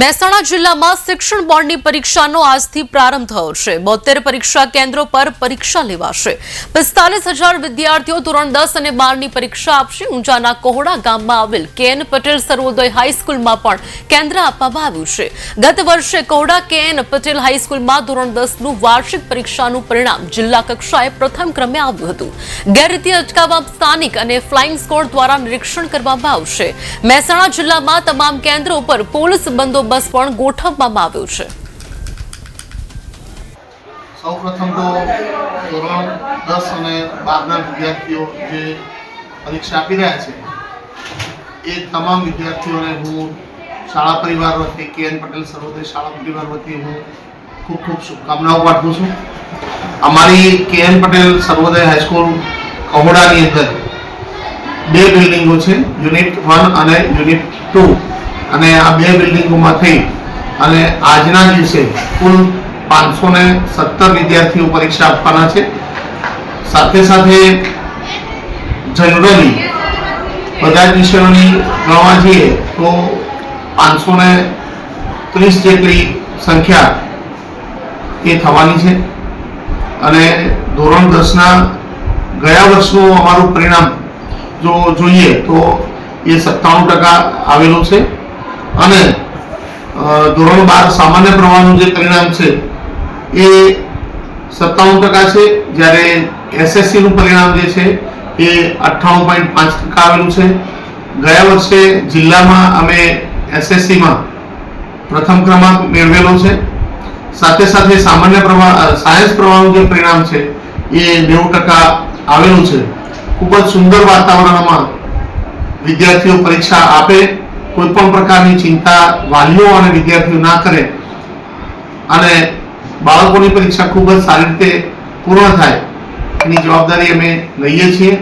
મહેસાણા જિલ્લામાં શિક્ષણ બોર્ડની પરીક્ષાનો આજથી પ્રારંભ થયો છે. બોતેર પરીક્ષા કેન્દ્રો પર પરીક્ષા લેવાશે. પિસ્તાલીસ વિદ્યાર્થીઓ ધોરણ દસ અને બારની પરીક્ષા આપશે. ઊંઝાના કોહડા ગામમાં આવેલ કેએન પટેલ સર્વોદય હાઈસ્કૂલમાં પણ કેન્દ્ર આપવામાં આવ્યું છે. ગત વર્ષે કોહડા કેએન પટેલ હાઈસ્કૂલમાં ધોરણ દસનું વાર્ષિક પરીક્ષાનું પરિણામ જિલ્લા કક્ષાએ પ્રથમ ક્રમે આવ્યું હતું. ગેરરીતિ અટકાવવા સ્થાનિક અને ફ્લાઇંગ સ્કોડ દ્વારા નિરીક્ષણ કરવામાં આવશે. મહેસાણા જિલ્લામાં તમામ કેન્દ્રો પર પોલીસ બંદોબસ્ત પણ ગોઠવવામાં આવ્યો છે. સૌ પ્રથમ તો ધોરણ દસ અને બારના વિદ્યાર્થીઓ જે પરીક્ષા આપી રહ્યા છે, એ તમામ વિદ્યાર્થીઓને હું શાળા પરિવાર વતી, કે એન પટેલ સર્વોદય શાળા પરિવાર વતી હું ખૂબ ખૂબ શુભકામનાઓ પાઠવું છું. અમારી K N Patel Sarvodaya high school કહોડાની અંદર બે બિલ્ડિંગો છે, યુનિટ વન અને યુનિટ ટુ. અને આ બે બિલ્ડિંગોમાંથી અને આજના દિવસે કુલ પાંચસો ને સત્તર વિદ્યાર્થીઓ પરીક્ષા આપવાના છે. સાથે સાથે જનરલી બધા જ વિષયોની ગણવા જઈએ તો પાંચસો ને ત્રીસ જેટલી સંખ્યા એ થવાની છે. અને ધોરણ દસના ગયા વર્ષનું અમારું પરિણામ જો જોઈએ તો એ સત્તાણું ટકા આવેલું છે. અને ધોરણ બાર સામાન્ય પ્રવાહનું જે પરિણામ છે, એ સત્તાવન ટકા છે. જ્યારે એસએસસીનું પરિણામ જે છે, એ અઠ્ઠાણું પોઈન્ટ પાંચ ટકા આવેલું છે. ગયા વર્ષે જિલ્લામાં અમે એસએસસીમાં પ્રથમ ક્રમાંક મેળવેલો છે. સાથે સાથે સામાન્ય પ્રવાહ સાયન્સ પ્રવાહનું જે પરિણામ છે, એ નેવું ટકા આવેલું છે. ખૂબ જ સુંદર વાતાવરણમાં વિદ્યાર્થીઓ પરીક્ષા આપે કોઈ પણ પ્રકારની ચિંતા વાલીઓ અને વિદ્યાર્થીઓ ના કરે અને બાળકોની પરીક્ષા ખૂબ જ સારી રીતે પૂર્ણ થાય, એની જવાબદારી અમે લઈએ છીએ.